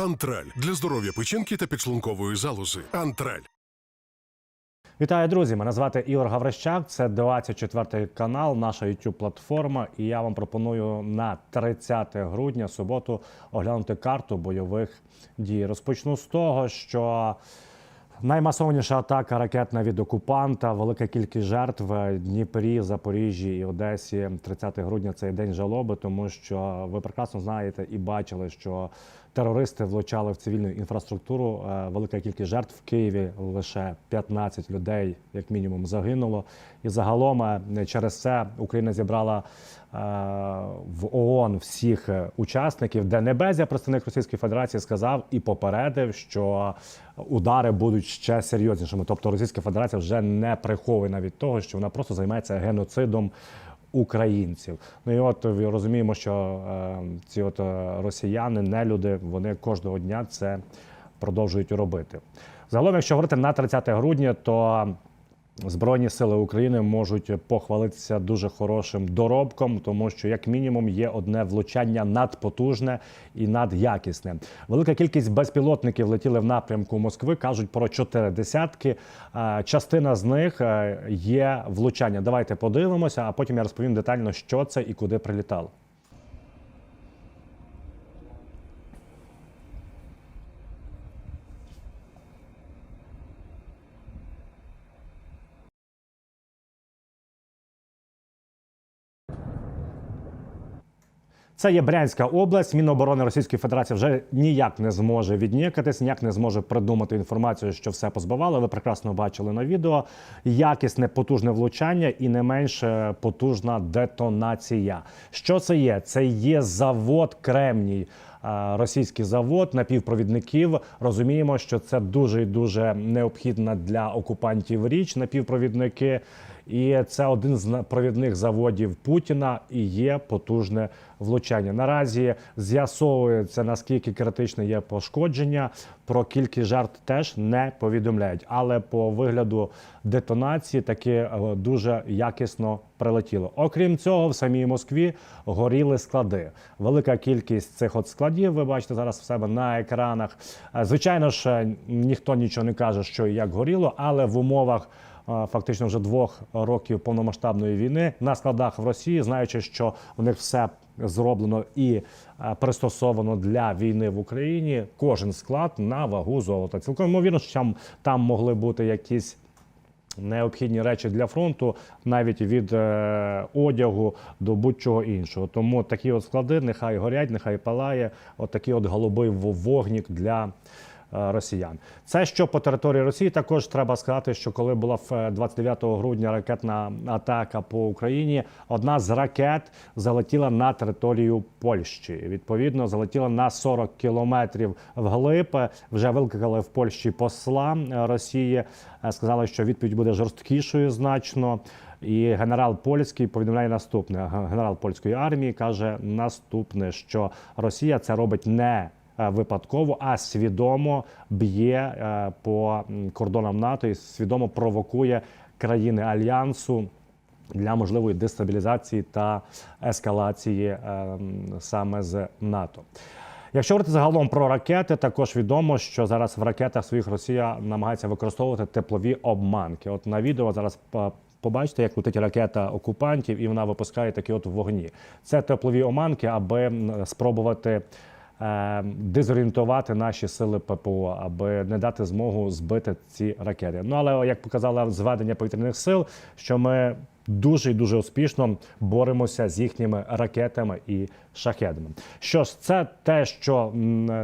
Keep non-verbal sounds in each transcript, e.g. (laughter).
Антраль для здоров'я печінки та підшлункової залози. Антраль. Вітаю, друзі! Мене звати Ігор Гаврищак. Це 24 канал, наша youtube платформа. І я вам пропоную на 30 грудня суботу оглянути карту бойових дій. Розпочну з того, що наймасовніша атака ракетна від окупанта, велика кількість жертв в Дніпрі, Запоріжжі і Одесі. 30 грудня цей день жалоби, тому що ви прекрасно знаєте і бачили, що терористи влучали в цивільну інфраструктуру. Е, Велика кількість жертв в Києві лише 15 людей, як мінімум, загинуло. І загалом е, через це Україна зібрала е, в ООН всіх учасників, де Небезя, представник Російської Федерації, сказав і попередив, що удари будуть ще серйознішими. Тобто Російська Федерація вже не приховує навіть того, що вона просто займається геноцидом українців. Ну і от е, розуміємо, що е, ці от е, росіяни, нелюди, вони кожного дня це продовжують робити. Загалом, якщо говорити на 30 грудня, то Збройні сили України можуть похвалитися дуже хорошим доробком, тому що як мінімум є одне влучання надпотужне і надякісне. Велика кількість безпілотників летіли в напрямку Москви. кажуть про чотири десятки. Частина з них е, є влучання. Давайте подивимося, а потім я розповім детально, що це і куди прилітало. Це є Брянська область. Міноборони Російської Федерації вже ніяк не зможе віднікатись, ніяк не зможе придумати інформацію, що все позбавали. Ви прекрасно бачили на відео. Якісне потужне влучання і не менш е, потужна детонація. Що це є? Це є завод Кремній. е, Російський завод напівпровідників розуміємо, що це дуже і дуже необхідна для окупантів річ напівпровідники. І це один з провідних заводів Путіна і є потужне влучання. Наразі з'ясовується наскільки критичне є пошкодження. Про кількість жертв теж не повідомляють. Але по вигляду детонації таки е, дуже якісно прилетіло. Окрім цього, в самій Москві горіли склади. Велика кількість цих от складів. Ви бачите зараз в себе на екранах. Е, Звичайно ж, е, ніхто нічого не каже, що і як горіло, але в умовах фактично вже двох років повномасштабної війни на складах в Росії, знаючи, що у них все зроблено і е, пристосовано для війни в Україні. Кожен склад на вагу золота. Цілком ймовірно, що там, там могли бути якісь. Необхідні речі для фронту, навіть від е, одягу до будь-чого іншого. Тому такі от склади нехай горять, нехай палає. От от голубий вогнік для росіян. Це що по території Росії. Також треба сказати, що коли була в, е, 29 грудня ракетна атака по Україні, одна з ракет залетіла на територію Польщі. Відповідно, залетіла на 40 кілометрів вглиб. Вже викликали в Польщі посла е, Росії. Е, Сказали, що відповідь буде жорсткішою значно. І генерал польський повідомляє наступне: генерал польської армії каже наступне, що Росія це робить не е, випадково, а свідомо б'є е, по кордонам НАТО і свідомо провокує країни альянсу. Для можливої дестабілізації та ескалації е, саме з НАТО. Якщо говорити загалом про ракети, також відомо, що зараз в ракетах своїх Росія намагається використовувати теплові обманки. От на відео зараз побачите, як летить ракета окупантів, і вона випускає такі от вогні. Це теплові обманки, аби спробувати. Е, Дезорієнтувати наші сили ППО, аби не дати змогу збити ці ракети. Ну але як показало зведення повітряних сил, що ми дуже і дуже успішно боремося з їхніми ракетами і шахедами. Що ж, це те, що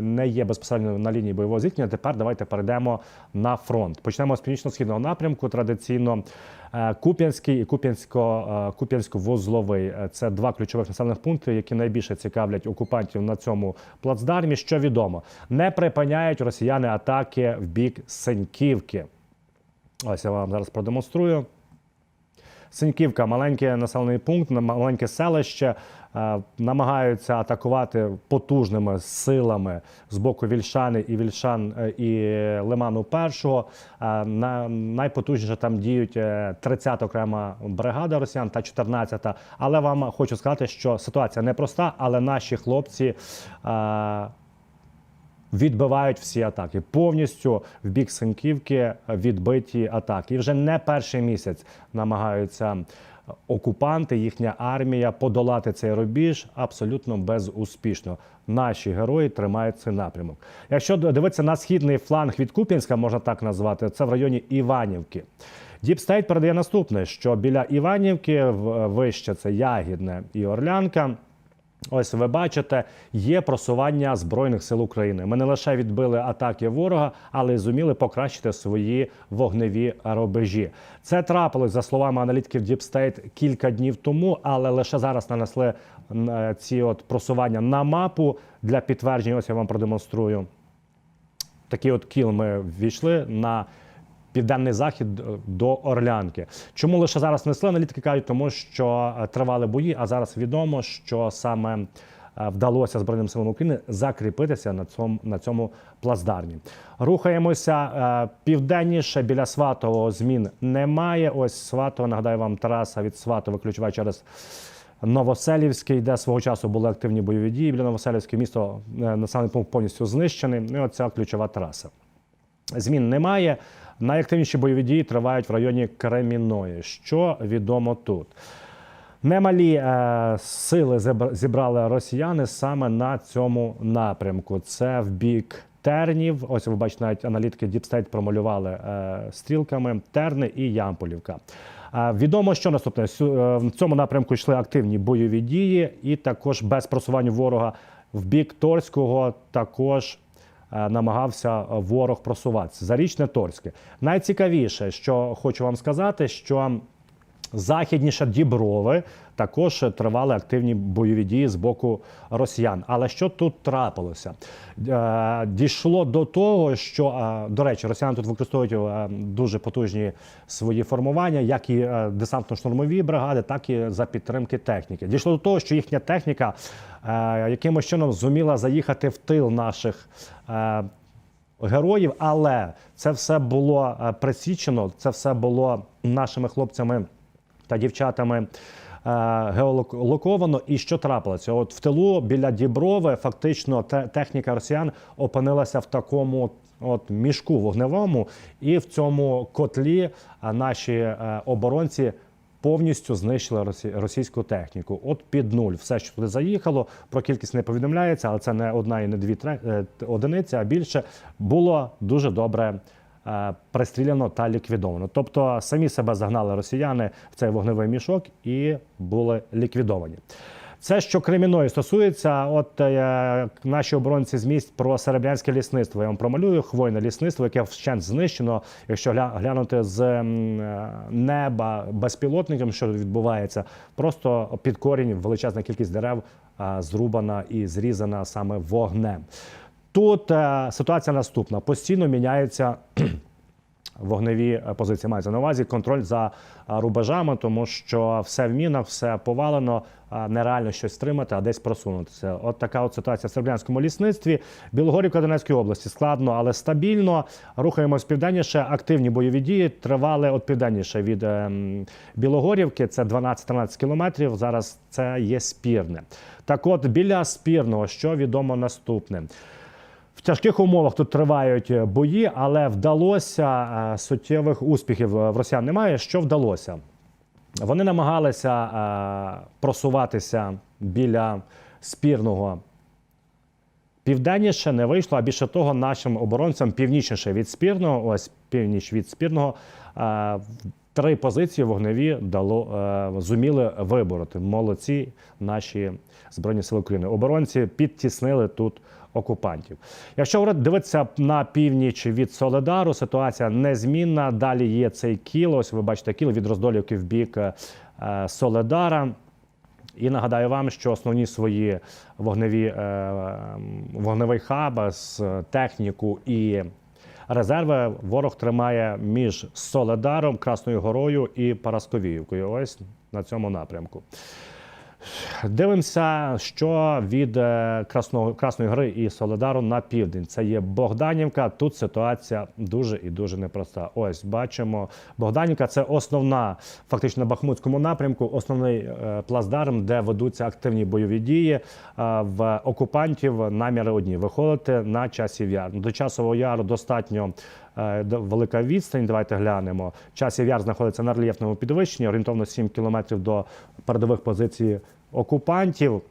не є безпосередньо на лінії бойового зіткнення. Тепер давайте перейдемо на фронт. Почнемо з північно-східного напрямку. Традиційно е, Куп'янський і Куп'янсько, е. Е, Це два ключових населених пункти, які найбільше цікавлять окупантів на цьому плацдармі. Що відомо, не припиняють росіяни атаки в бік Сеньківки. Ось я вам зараз продемонструю. Синьківка, маленький населений пункт, маленьке селище. е, Намагаються атакувати потужними силами з боку Вільшани і Вільшан е, і Лиману Першого. Е, На найпотужніше там діють е, 30 окрема бригада росіян та 14-та. Але вам хочу сказати, що ситуація непроста, але наші хлопці. Відбивають всі атаки. Повністю в бік Синківки відбиті атаки. І вже не перший місяць намагаються окупанти, їхня армія подолати цей рубіж абсолютно безуспішно. Наші герої тримають цей напрямок. Якщо дивитися на східний фланг від Куп'янська, можна так назвати, це в районі Іванівки. Діпстейт передає наступне: що біля Іванівки вище це Ягідне і Орлянка. Ось ви бачите, є просування збройних сил України. Ми не лише відбили атаки ворога, але й зуміли покращити свої вогневі рубежі. Це трапилось за словами аналітиків State кілька днів тому, але лише зараз нанесли е, ці от просування на мапу для підтвердження. Ось я вам продемонструю. Такий от кіл ми ввійшли на південний захід е, до Орлянки. Чому лише зараз несли? Аналітики кажуть, тому що е, тривали бої, а зараз відомо, що саме е, вдалося Збройним силам України закріпитися на цьому, на цьому плацдармі. Рухаємося південніше біля Сватового змін немає. Ось Сватово, нагадаю вам, траса від Сватова ключова через Новоселівський, де свого часу були активні бойові дії. Біля Новоселівського місто населений пункт повністю знищений. І оця ключова траса. Змін немає. Найактивніші бойові дії тривають в районі Креміної. Що відомо тут? Немалі е, сили зібрали росіяни саме на цьому напрямку. Це в бік Тернів. Ось ви бачите, навіть аналітики State промалювали е, стрілками Терни і Ямполівка. Е, відомо, що наступне е, в цьому напрямку йшли активні бойові дії, і також без просування ворога в бік Торського також намагався ворог просуватися. Зарічне Торське. Найцікавіше, що хочу вам сказати, що західніше Діброви також тривали активні бойові дії з боку росіян. Але що тут трапилося? Е, Дійшло до того, що е, до речі, росіяни тут використовують е, дуже потужні свої формування, як і десантно-штурмові бригади, так і за підтримки техніки. Дійшло до того, що їхня техніка якимось чином зуміла заїхати в тил наших. Героїв, але це все було присічено, це все було нашими хлопцями та дівчатами е, геолоковано. І що трапилося? От в тилу біля Діброви фактично те- техніка росіян опинилася в такому от мішку вогневому, і в цьому котлі е, наші е, оборонці. Повністю знищили росі- російську техніку. От під нуль. Все, що туди заїхало, про кількість не повідомляється, але це не одна і не дві одиниці, а більше було дуже добре пристріляно та ліквідовано. Тобто самі себе загнали росіяни в цей вогневий мішок і були ліквідовані. Це що Креміної стосується, от е, наші оборонці з місць про серебрянське лісництво. Я вам промалюю хвойне лісництво, яке вщент знищено. Якщо гля- глянути з е, неба безпілотником, що відбувається, просто під корінь величезна кількість дерев е, зрубана і зрізана саме вогнем. Тут е, ситуація наступна: постійно міняється (clears throat) вогневі е, позиції мається на увазі контроль за е, рубежами, тому що все в мінах, все повалено, нереально щось стримати, а десь просунутися. От така от ситуація в Серебрянському лісництві. Білогорівка Донецької області складно, але стабільно. Рухаємось південніше. Активні бойові дії тривали от південніше від Білогорівки. Це 12-13 кілометрів. Зараз це є спірне. Так, от біля спірного, що відомо наступне. Тяжких умовах тут тривають е, бої, але вдалося е, суттєвих успіхів е, в росіян немає. Що вдалося? Вони намагалися просуватися біля спірного. Південніше не вийшло, а більше того, нашим оборонцям північніше від спірного, ось північ від спірного, три позиції вогневі дало зуміли вибороти. Молодці наші збройні сили України. Оборонці підтіснили тут окупантів. Якщо дивитися на північ від Соледару, ситуація незмінна. Далі є цей кіл. Ось ви бачите кіл від роздолівки в бік е, Соледара. І нагадаю вам, що основні свої вогневі е, вогневий хаб з техніку і резерви ворог тримає між Соледаром, Красною Горою і Парасковіївкою. Ось на цьому напрямку. Дивимося, що від е, Красного, Красної Гори і Соледару на південь. Це є Богданівка. Тут ситуація дуже і дуже непроста. Ось бачимо, Богданівка це основна, фактично на Бахмутському напрямку, основний е, плацдарм, де ведуться активні бойові дії. Е, В окупантів наміри одні виходити на часів яр. До часового яру достатньо. Е, Велика відстань, давайте глянемо. Часів яр знаходиться на рельєфному підвищенні, орієнтовно 7 кілометрів до передових позицій окупантів.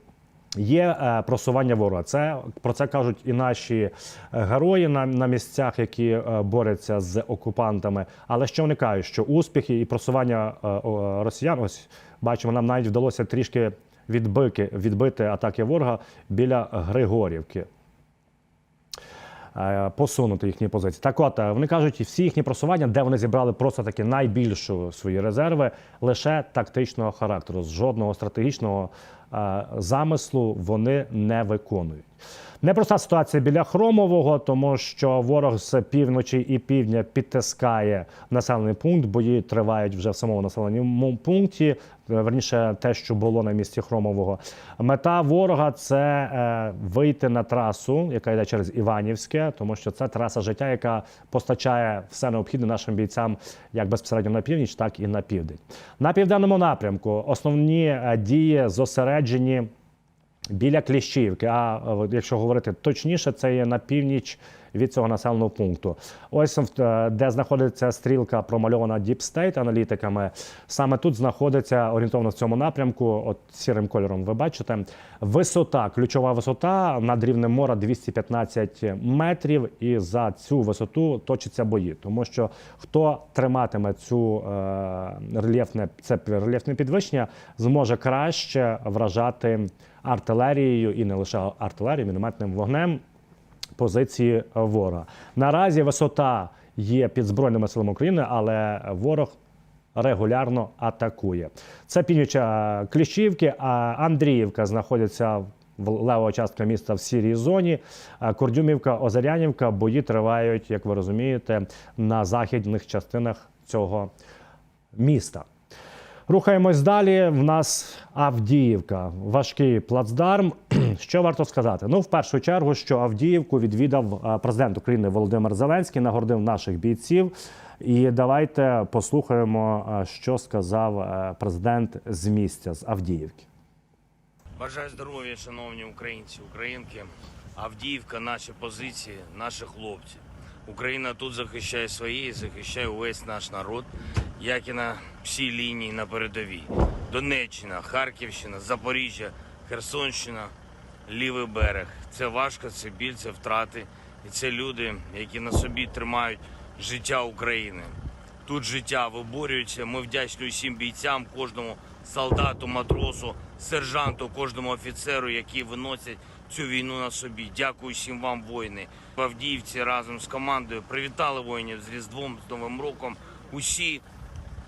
Є е, просування ворога. Це про це кажуть і наші е, герої на, на місцях, які борються з окупантами. Але що вони кажуть, що успіхи і просування росіян, ось бачимо, нам навіть вдалося трішки відбити, відбити атаки ворога біля Григорівки. Е, Посунути їхні позиції. Так от е, вони кажуть, всі їхні просування, де вони зібрали просто таки найбільшу свої резерви, лише тактичного характеру. З жодного стратегічного е, замислу вони не виконують. Непроста ситуація біля Хромового, тому що ворог з півночі і півдня підтискає населений пункт. Бої тривають вже в самому населеному пункті. Е, Верніше, те, що було на місці Хромового. Мета ворога це е, вийти на трасу, яка йде через Іванівське, тому що це траса життя, яка постачає все необхідне нашим бійцям як безпосередньо на північ, так і на південь. На південному напрямку основні е, дії зосереджені біля Кліщівки. А е, якщо говорити точніше, це є на північ від цього населеного пункту. Ось е, де знаходиться стрілка, промальована Deep State аналітиками. Саме тут знаходиться орієнтовно в цьому напрямку, от сірим кольором ви бачите. Висота, ключова висота над рівнем мора 215 метрів. І за цю висоту точаться бої, тому що хто триматиме цю е, рельєфне це рельєфне підвищення, зможе краще вражати артилерією і не лише артилерією, мінометним вогнем позиції ворога. Наразі висота є під збройними силами України, але ворог. Регулярно атакує. Це північ Кліщівки, а Андріївка знаходиться в левого частка міста в сірій зоні. Курдюмівка, Озарянівка. Бої тривають, як ви розумієте, на західних частинах цього міста. Рухаємось далі. В нас Авдіївка, важкий плацдарм. (clears throat) Що варто сказати? Ну, в першу чергу, що Авдіївку відвідав е, президент України Володимир Зеленський, нагородив наших бійців. І давайте послухаємо, е, що сказав е, президент з місця з Авдіївки. Бажаю здоров'я, шановні українці, українки. Авдіївка, наші позиції, наші хлопці. Україна тут захищає свої, захищає увесь наш народ, як і на всій лінії на передовій. Донеччина, Харківщина, Запоріжжя, Херсонщина, лівий берег. Це важко, це біль, це втрати. І це люди, які на собі тримають життя України. Тут життя виборюється. Ми вдячні усім бійцям, кожному солдату, матросу, сержанту, кожному офіцеру, які виносять цю війну на собі. Дякую всім вам, воїни. В Авдіївці разом з командою привітали воїнів з Різдвом, з Новим роком. Усі,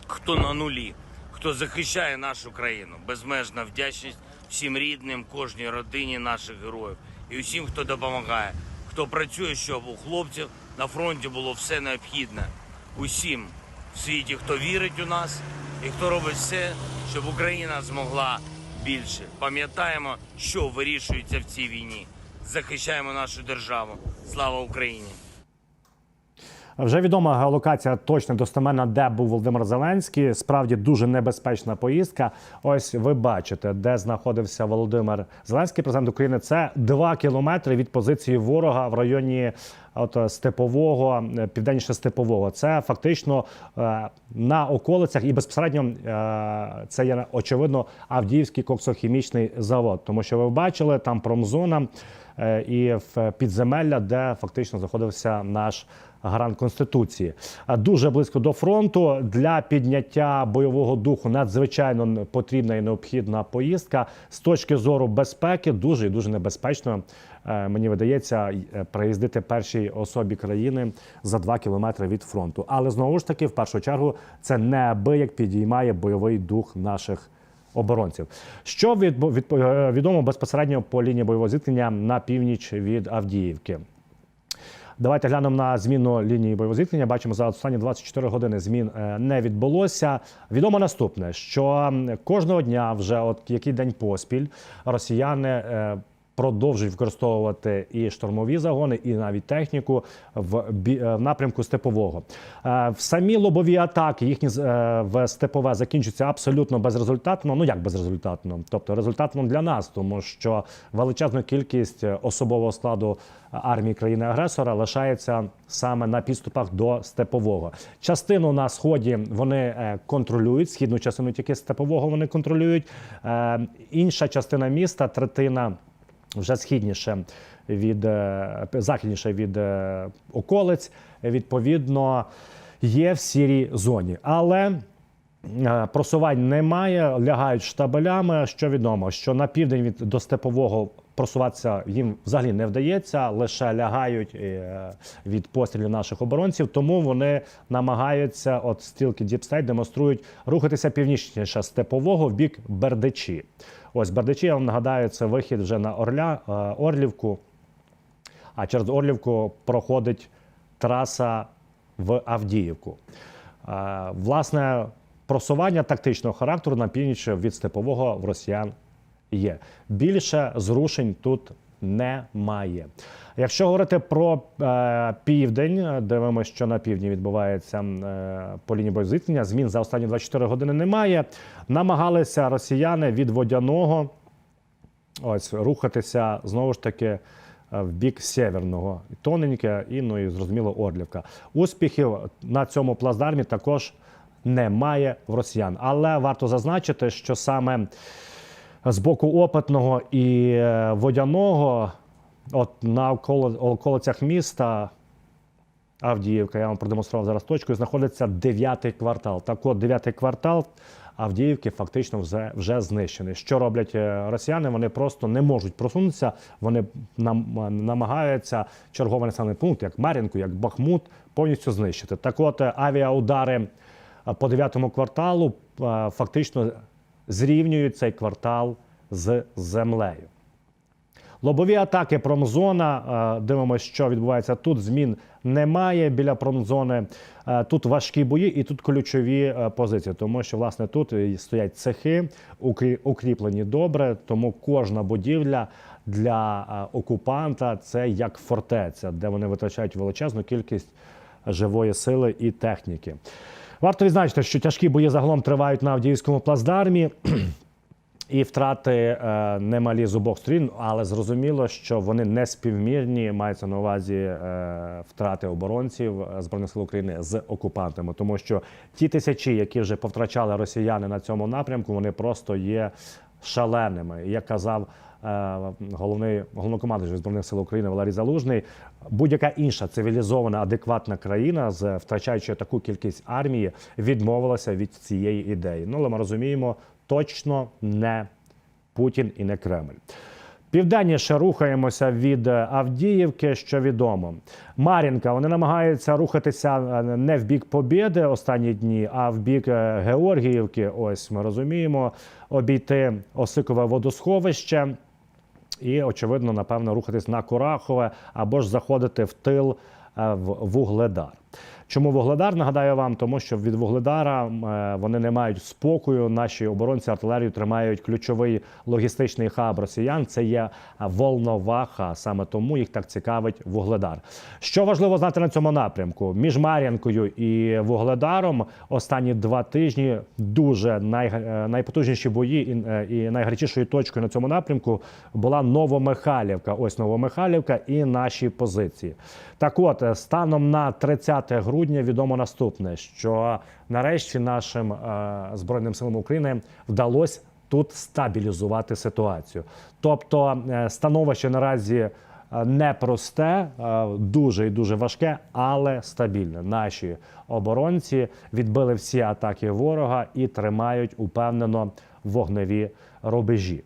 хто на нулі, хто захищає нашу країну. Безмежна вдячність всім рідним, кожній родині наших героїв і усім, хто допомагає, хто працює, щоб у хлопців на фронті було все необхідне. Усім в світі, хто вірить у нас і хто робить все, щоб Україна змогла більше. Пам'ятаємо, що вирішується в цій війні. Захищаємо нашу державу. Слава Україні! Вже відома геолокація точно достеменно, де був Володимир Зеленський. Справді дуже небезпечна поїздка. Ось ви бачите, де знаходився Володимир Зеленський, президент України. Це два кілометри від позиції ворога в районі от степового, південніше степового. Це фактично е, на околицях і безпосередньо е, це є очевидно Авдіївський коксохімічний завод, тому що ви бачили там промзона і в підземелля, де фактично знаходився наш гарант конституції. Дуже близько до фронту для підняття бойового духу надзвичайно потрібна і необхідна поїздка з точки зору безпеки. Дуже і дуже небезпечно. е, Мені видається е, приїздити першій особі країни за два кілометри від фронту. Але знову ж таки, в першу чергу, це неабияк підіймає бойовий дух наших оборонців. Що від, від, е, відомо безпосередньо по лінії бойового зіткнення на північ від Авдіївки? Давайте глянемо на зміну лінії бойового зіткнення. Бачимо, за останні 24 години змін е, не відбулося. Відомо наступне, що кожного дня, вже от який день поспіль, росіяни. Продовжують використовувати і штурмові загони, і навіть техніку в, е, напрямку степового. Е, В самі лобові атаки їхні е, в степове закінчуються абсолютно безрезультатно. Ну як безрезультатно? Тобто результатно для нас, тому що величезна кількість особового складу армії країни-агресора лишається саме на підступах до степового. Частину на сході вони контролюють, східну частину тільки степового вони контролюють. Інша частина міста, третина вже східніше від е, західніше від е, околиць, відповідно, є в сірій зоні. Але е, просувань немає, лягають штабелями. Що відомо, що на південь від до степового просуватися їм взагалі не вдається, лише лягають е, від пострілів наших оборонців. Тому вони намагаються, от стрілки Deep демонструють рухатися північніше степового в бік Бердичі. Ось Бердичі, я вам нагадаю, це вихід вже на Орля, е, Орлівку. А через Орлівку проходить траса в Авдіївку. Е, Власне, просування тактичного характеру на північ від степового в росіян є. Більше зрушень тут немає. Якщо говорити про е, південь, дивимося, що на півдні відбувається е, по лінії бойового змін за останні 24 години немає. Намагалися росіяни від водяного ось рухатися знову ж таки е, в бік северного. Тоненьке і ну і зрозуміло Орлівка. Успіхів на цьому плацдармі також немає в росіян. Але варто зазначити, що саме з боку опитного і е, водяного, от на околицях міста. Авдіївка, я вам продемонстрував зараз точку, знаходиться дев'ятий квартал. Так от, дев'ятий квартал Авдіївки фактично вже, вже знищений. Що роблять е, росіяни? Вони просто не можуть просунутися, вони нам, намагаються черговий населений пункт, як Мар'їнку, як Бахмут, повністю знищити. Так от, е, авіаудари е, по дев'ятому кварталу е, фактично зрівнюють цей квартал з землею. Лобові атаки промзона. е, Дивимося, що відбувається тут. Змін немає біля промзони. Е, Тут важкі бої і тут ключові е, позиції, тому що власне тут стоять цехи, укріплені добре. Тому кожна будівля для окупанта це як фортеця, де вони витрачають величезну кількість живої сили і техніки. Варто відзначити, що тяжкі бої загалом тривають на Авдіївському плацдармі. (clears throat) І втрати е, немалі з обох сторін, але зрозуміло, що вони не співмірні, мається на увазі е, втрати оборонців е, збройних сил України з окупантами, тому що ті тисячі, які вже повтрачали росіяни на цьому напрямку, вони просто є шаленими. І як казав головний головнокомандуючий збройних сил України Валерій Залужний, будь-яка інша цивілізована, адекватна країна, з втрачаючи таку кількість армії, відмовилася від цієї ідеї. Ну але ми розуміємо, точно не Путін і не Кремль. Південніше рухаємося від е, Авдіївки, що відомо. Мар'їнка, вони намагаються рухатися е, не в бік Побєди останні дні, а в бік е, Георгіївки. Ось ми розуміємо, обійти Осикове водосховище. І, очевидно, напевно, рухатись на Курахове або ж заходити в тил е, в Вугледар. Чому Вугледар? Нагадаю вам, тому що від Вугледара е, вони не мають спокою. Наші оборонці артилерію тримають ключовий логістичний хаб росіян. Це є Волноваха. Саме тому їх так цікавить Вугледар. Що важливо знати на цьому напрямку? Між Мар'янкою і Вугледаром останні два тижні дуже е, найпотужніші бої і, е, і найгарячішою точкою на цьому напрямку була Новомихайлівка. Ось Новомихайлівка і наші позиції. Так от, станом на 30 грудня відомо наступне, що нарешті нашим е, Збройним силам України вдалося тут стабілізувати ситуацію. Тобто е, становище наразі е, непросте, дуже і дуже важке, але стабільне. Наші оборонці відбили всі атаки ворога і тримають упевнено вогневі рубежі.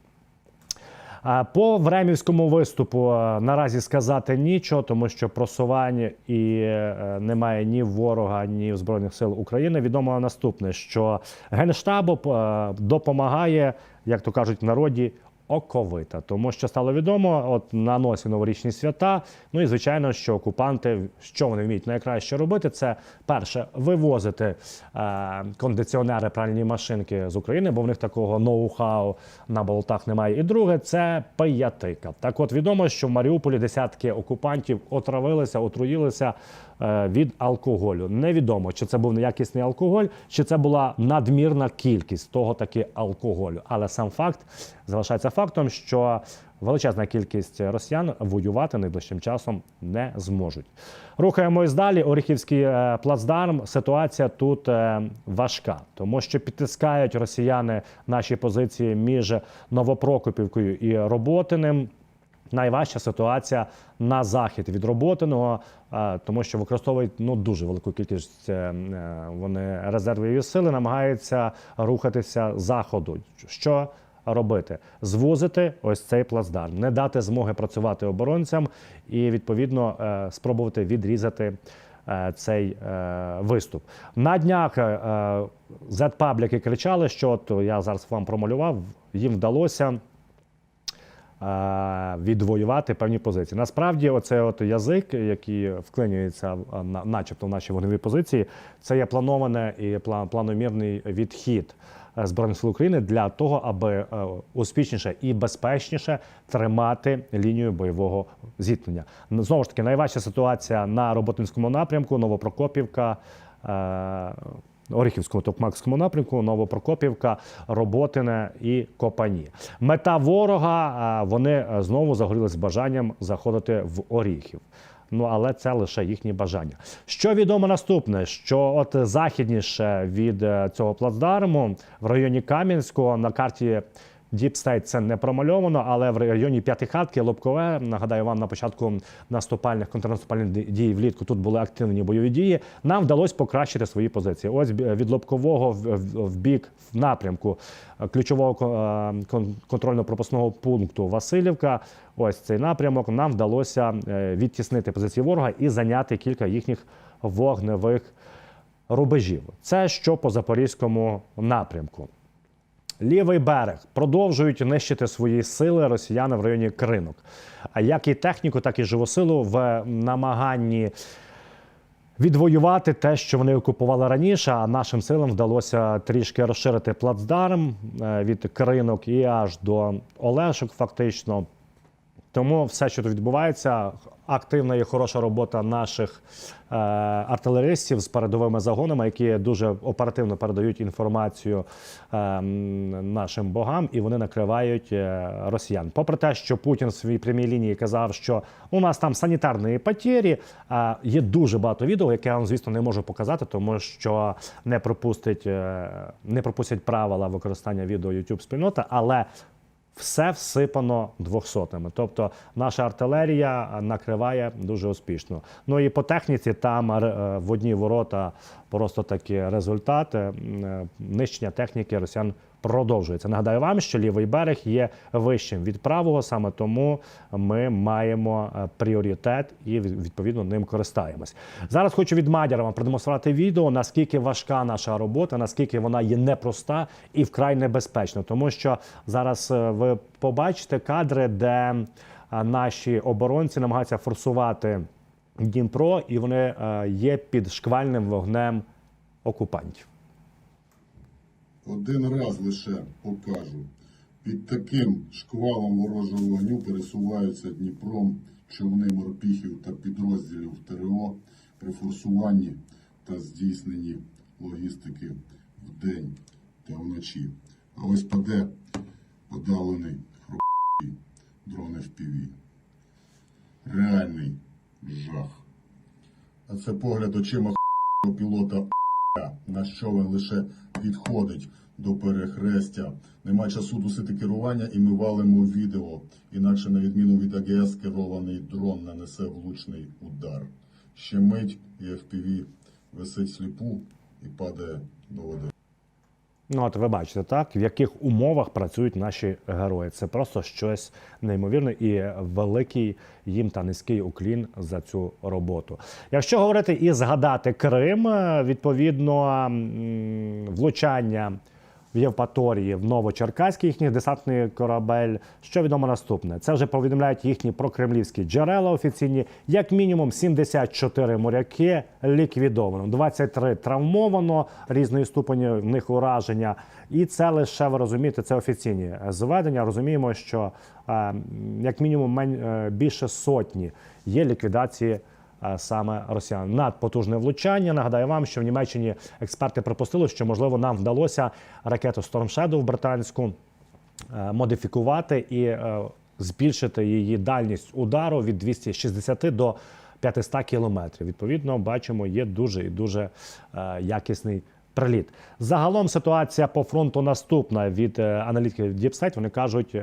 По времівському виступу е, наразі сказати нічого, тому що просування і е, немає ні ворога, ні збройних сил України. Відомо наступне, що генштабу е, допомагає, як то кажуть в народі, оковита, тому що стало відомо, от на носі новорічні свята. Ну і звичайно, що окупанти, що вони вміють найкраще робити, це перше вивозити е, кондиціонери, пральні машинки з України, бо в них такого ноу-хау на болотах немає. І друге, це пиятика. Так, от відомо, що в Маріуполі десятки окупантів отравилися, отруїлися е, від алкоголю. Невідомо, чи це був неякісний алкоголь, чи це була надмірна кількість того таки алкоголю. Але сам факт залишається фактом, що величезна кількість росіян воювати найближчим часом не зможуть. Рухаємось далі. Оріхівський е, плацдарм. Ситуація тут е, важка, тому що підтискають росіяни наші позиції між Новопрокопівкою і Роботиним. Найважча ситуація на захід від Роботиного, е, тому що використовують ну дуже велику кількість вони резервові сили, намагаються рухатися заходу. Що робити? Звозити ось цей плацдарм, не дати змоги працювати оборонцям і відповідно е, спробувати відрізати. е, Цей е, виступ на днях е, Z-пабліки кричали, що от я зараз вам промалював, їм вдалося е, відвоювати певні позиції. Насправді, оцей от язик, який вклинюється на- начебто в наші вогневі позиції, це є плановане і пла- планомірний відхід е, Збройних сил України для того, аби е, успішніше і безпечніше тримати лінію бойового зіткнення. Знову ж таки, найважча ситуація на Роботинському напрямку, Новопрокопівка. е, Оріхівському Токмакському напрямку, Новопрокопівка, Роботине і Копані. Мета ворога вони е, знову загорілись бажанням заходити в Оріхів. Ну але це лише їхні бажання. Що відомо наступне, що от західніше від е, цього плацдарму в районі Кам'янського на карті Діпстейт це не промальовано, але в районі П'ятихатки, Лобкове, нагадаю вам на початку наступальних контрнаступальних ді- дій влітку тут були активні бойові дії. Нам вдалося покращити свої позиції. Ось від Лобкового в, бік в напрямку е, ключового е, контрольно-пропускного пункту Васильівка. Ось цей напрямок нам вдалося е, відтіснити позиції ворога і зайняти кілька їхніх вогневих рубежів. Це що по запорізькому напрямку. Лівий берег продовжують нищити свої сили росіяни в районі Кринок. А як і техніку, так і живосилу в намаганні відвоювати те, що вони окупували раніше. А нашим силам вдалося трішки розширити плацдарм е, від Кринок і аж до Олешок, фактично. Тому все, що тут відбувається, активна і хороша робота наших е, артилеристів з передовими загонами, які дуже оперативно передають інформацію е, нашим богам, і вони накривають е, росіян. Попри те, що Путін в своїй прямій лінії казав, що у нас там санітарні потері, е, є дуже багато відео, яке я вам, звісно, не можу показати, тому що не пропустить, е, не пропустять правила використання відео YouTube спільнота, але все всипано двохсотими. Тобто наша артилерія накриває дуже успішно. Ну і по техніці там е, в одні ворота просто такі результати. Е, Нищення техніки росіян продовжується. Нагадаю вам, що лівий берег є вищим від правого, саме тому ми маємо е, пріоритет і відповідно ним користаємось. Зараз хочу від Мадяра вам продемонструвати відео, наскільки важка наша робота, наскільки вона є непроста і вкрай небезпечна, тому що зараз е, ви побачите кадри, де е, наші оборонці намагаються форсувати Дніпро, і вони є під шквальним вогнем окупантів. Один раз лише покажу. Під таким шквалом ворожого вогню пересуваються Дніпром човни морпіхів та підрозділів ТРО при форсуванні та здійсненні логістики вдень та вночі. А ось паде подавлений хропий дрон FPV. Реальний жах. А це погляд очима пілота на що він лише підходить до перехрестя. Нема часу досити керування і ми валимо відео. Інакше, на відміну від АГС, керований дрон нанесе влучний удар. Ще мить і FPV висить сліпу і падає до води. Ну, от ви бачите, так, в яких умовах працюють наші герої. Це просто щось неймовірне і великий їм та низький уклін за цю роботу. Якщо говорити і згадати Крим, е, відповідно влучання в Євпаторії, в Новочеркаській їхній десантний корабель. Що відомо наступне? Це вже повідомляють їхні прокремлівські джерела офіційні. Як мінімум 74 моряки ліквідовано, 23 травмовано, різної ступені в них ураження. І це лише ви розумієте, це офіційні зведення. Розуміємо, що е, як мінімум мен- е, більше сотні є ліквідації саме росіян. Надпотужне влучання. Нагадаю вам, що в Німеччині експерти припустили, що можливо нам вдалося ракету Storm Shadow британську е, модифікувати і е, збільшити її дальність удару від 260 до 500 кілометрів. Відповідно, бачимо, є дуже і дуже е, якісний приліт. Загалом ситуація по фронту наступна від е, аналітиків Діпсайт. Вони кажуть.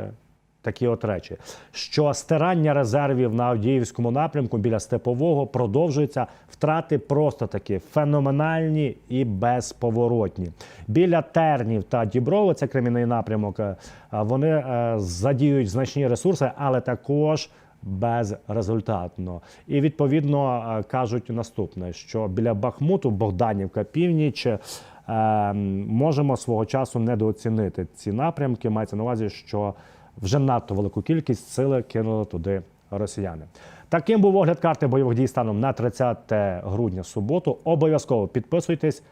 Такі от речі, що стирання резервів на Авдіївському напрямку біля Степового продовжується. Втрати просто такі феноменальні і безповоротні. Біля Тернів та Діброво, це кремінний напрямок. е, Вони е, задіють значні ресурси, але також безрезультатно. І відповідно е, кажуть наступне: що біля Бахмуту, Богданівка, північ. Можемо свого часу недооцінити ці напрямки. Мається на увазі, що вже надто велику кількість сили кинули туди росіяни. Таким був огляд карти бойових дій станом на 30 грудня суботу. Обов'язково підписуйтесь,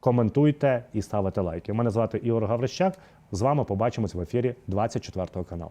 коментуйте і ставите лайки. Мене звати Ігор Гаврищак. З вами побачимось в ефірі 24 каналу.